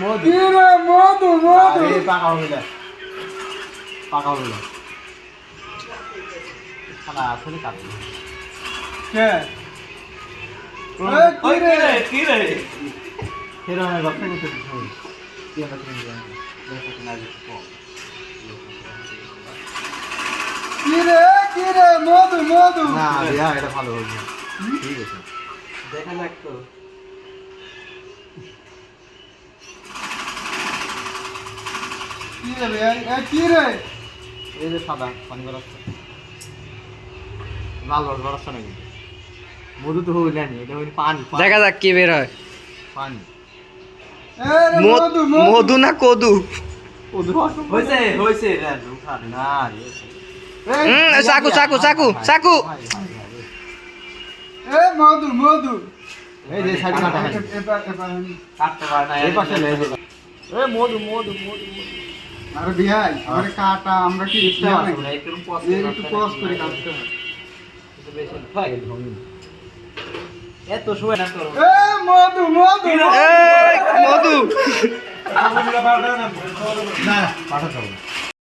মধু। কি রে মধু মধু। আরে পাকা না পাকা হলো না সাদা আসলে কাটবে। কে? ওই কি রে? কি রে হেরো আমি ব্যবসা করতে শুনি কি আমরা তুমি জানি দেখো না দেখো কি রে কি রে মধু মধু। না ভাইয়া এটা ভালো হলো ঠিক আছে। দেখা যাক তো। কি রে ভাই এ কি রে এই যে সাদা পানি বরফ লাল বরফ বরফ না কিন্তু মধু তো হইলে নি এটা হইলে পানি পানি, দেখা যাক কি বের হয় পানি মধু না কদু হইছে হইছে রে না রে এই, হুম চাকু চাকু চাকু চাকু এ মধু মধু এই যে কাটা কাটতে পারে না এই পাশে এ মধু মধু মধু আরে বিহাই আরে কাটা আমরা কি ইচ্ছা নাই একটু পজ করে কাটতে এত সময় না করো। এ মধু মধু মধু। না পাঠা যাব